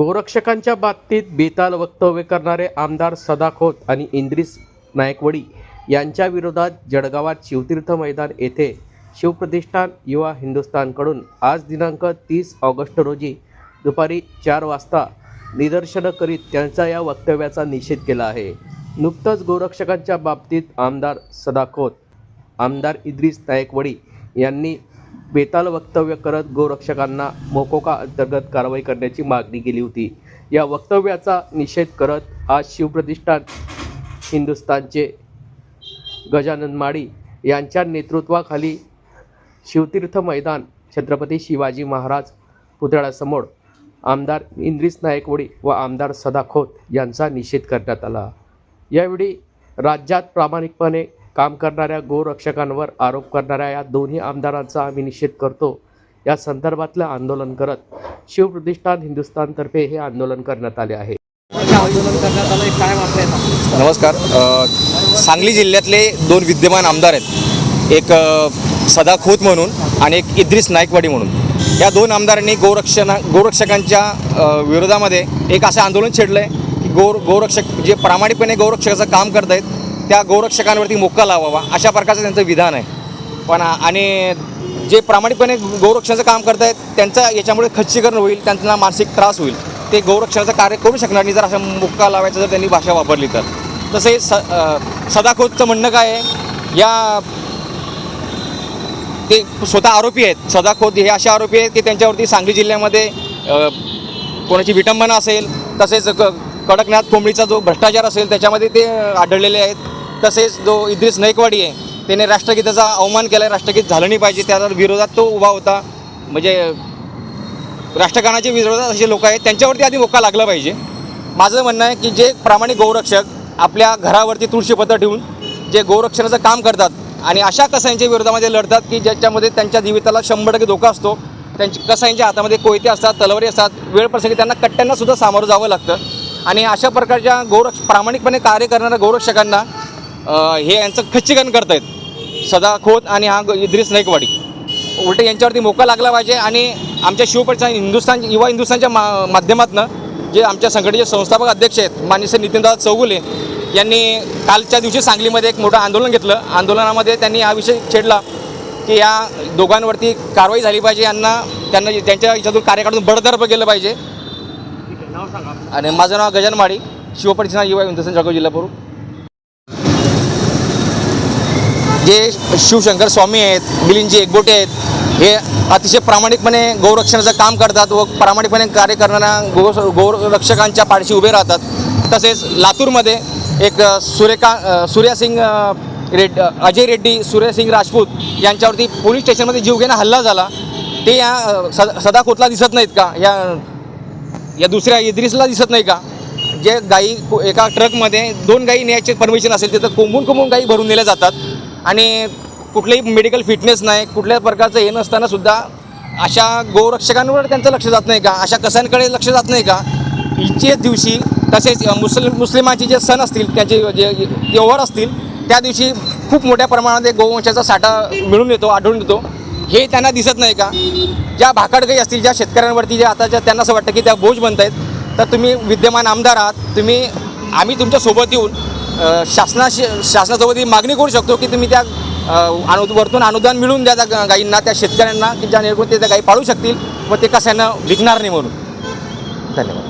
गोरक्षकांच्या बाबतीत बेताल वक्तव्य करणारे आमदार सदा खोत आणि इंद्रिस नायकवडी यांच्या विरोधात जळगावात शिवतीर्थ मैदान येथे शिवप्रतिष्ठान युवा हिंदुस्थानकडून आज दिनांक तीस ऑगस्ट रोजी दुपारी चार वाजता निदर्शनं करीत त्यांचा या वक्तव्याचा निषेध केला आहे. नुकतंच गोरक्षकांच्या बाबतीत आमदार सदा खोत आमदार इद्रिस नायकवडी यांनी बेताल वक्तव्य करत गोरक्षकांना मोकोका अंतर्गत कारवाई करण्याची मागणी केली होती. या वक्तव्याचा निषेध करत आज शिवप्रतिष्ठान हिंदुस्थानचे गजानन माळी यांच्या नेतृत्वाखाली शिवतीर्थ मैदान छत्रपती शिवाजी महाराज पुतळ्यासमोर आमदार इंद्रिस नायकवडी व आमदार सदा खोत यांचा निषेध करण्यात आला. यावेळी राज्यात प्रामाणिकपणे काम करणाऱ्या गोरक्षकांवर आरोप करणाऱ्या या दोन्ही आमदारांचा आम्ही निषेध करतो. या संदर्भातलं आंदोलन करत शिवप्रतिष्ठान हिंदुस्थानतर्फे हे आंदोलन करण्यात आले आहे. आंदोलन करण्यात आलं काय वाटतंय आता? नमस्कार. सांगली जिल्ह्यातले दोन विद्यमान आमदार आहेत. एक सदा खोत म्हणून आणि एक इद्रिस नायकवाडी म्हणून. या दोन आमदारांनी गोरक्षणा गोरक्षकांच्या विरोधामध्ये एक असं आंदोलन छेडलं आहे की गो गोरक्षक जे प्रामाणिकपणे गोरक्षकाचं काम करत आहेत त्या गौरक्षकांवरती मोक्का लावावा अशा प्रकारचं त्यांचं विधान आहे. पण आणि जे प्रामाणिकपणे गौरक्षणाचं काम करत आहेत त्यांचं याच्यामुळे खच्चीकरण होईल त्यांना मानसिक त्रास होईल. ते गौरक्षणाचं कार्य करू शकणार नाही जर अशा मुक्का लावायचं जर त्यांनी भाषा वापरली तर. तसे स अ, सदाखोतचं म्हणणं काय आहे? या ते स्वतः आरोपी आहेत. सदाखोत हे असे आरोपी आहेत की त्यांच्यावरती सांगली जिल्ह्यामध्ये कोणाची विटंबना असेल तसेच क कडकनाथ कोंबडीचा जो भ्रष्टाचार असेल त्याच्यामध्ये ते आढळलेले आहेत. तसेच जो इद्रिस नाईकवाडी आहे त्याने राष्ट्रगीताचा अवमान केला आहे राष्ट्रगीत झालं नाही पाहिजे त्या विरोधात तो उभा होता. म्हणजे राष्ट्रगानाचे विरोधात असे लोक आहेत त्यांच्यावरती आधी मोका लागला पाहिजे. माझं म्हणणं आहे की जे प्रामाणिक गौरक्षक आपल्या घरावरती तुळशीपत्र ठेवून जे गौरक्षणाचं काम करतात आणि अशा कसाईंच्या विरोधामध्ये लढतात की ज्याच्यामध्ये त्यांच्या जीविताला शंभर टक्के धोका असतो त्यांची कसाईंच्या हातामध्ये कोयते असतात तलवारी असतात वेळ प्रसंगी त्यांना कट्ट्यांनासुद्धा सामोरं जावं लागतं. आणि अशा प्रकारच्या गौरक्ष प्रामाणिकपणे कार्य करणाऱ्या गौरक्षकांना हे यांचं खच्चीकरण करत आहेत सदा खोत आणि हा इद्रिस नाईकवाडी. उलटे यांच्यावरती मोका लागला पाहिजे आणि आमच्या शिवप्रतिष्ठान हिंदुस्थान युवा हिंदुस्थानच्या मा माध्यमातून जे आमच्या संघटनेचे संस्थापक अध्यक्ष आहेत माननीय श्री नितीनदादा चौगुले यांनी कालच्या दिवशी सांगलीमध्ये एक मोठं आंदोलन घेतलं. आंदोलनामध्ये त्यांनी हा विषय छेडला की या दोघांवरती कारवाई झाली पाहिजे. यांना त्यांना त्यांच्या याच्यातून कार्यकाळातून बडतर्फ केलं पाहिजे. आणि माझं नाव गजान शिवप्रतिष्ठान युवा हिंदुस्थान जळगाव जिल्हा जे शिवशंकर स्वामी आहेत मिलिंदजी एकबोटे आहेत हे अतिशय प्रामाणिकपणे गौरक्षणाचं काम करतात व प्रामाणिकपणे कार्य करणाऱ्या गो गौरक्षकांच्या पाठीशी उभे राहतात. तसेच लातूरमध्ये एक सूर्यका सूर्यासिंग रेड अजय रेड्डी सूर्यसिंग राजपूत यांच्यावरती पोलीस स्टेशनमध्ये जीवघेणा हल्ला झाला. ते या सद सदा सदाखोतला दिसत नाहीत का? या या दुसऱ्या इद्रिसला दिसत नाही का? जे गाई एका ट्रकमध्ये दोन गाई न्यायचे परमिशन असेल तिथं कोंबून कोंबून गाई भरून नेल्या जातात. आणि कुठलंही मेडिकल फिटनेस नाही कुठल्या प्रकारचं हे नसतानासुद्धा अशा गोरक्षकांवर त्यांचं लक्ष जात नाही का? अशा कसांकडे लक्ष जात नाही का? इच्छे दिवशी तसेच मुस्लिम मुस्लिमांचे जे सण असतील त्यांचे जे व्यवहार असतील त्या दिवशी खूप मोठ्या प्रमाणात गोवंशाचा साठा मिळून येतो आढळून येतो. हे त्यांना दिसत नाही का? ज्या भाकड गाई असतील ज्या शेतकऱ्यांवरती जे आता ज्या त्यांना असं वाटतं की त्या बोज बनत आहेत तर तुम्ही विद्यमान आमदार आहात तुम्ही आम्ही तुमच्यासोबत येऊन शासनाशी शासनासोबत ही मागणी करू शकतो की तुम्ही त्या अनु वरतून अनुदान मिळून द्या त्या गाईंना गायींना त्या शेतकऱ्यांना की ज्या निर्गुण ते त्या गायी पाळू शकतील व ते कशानं विकणार नाही म्हणून. धन्यवाद.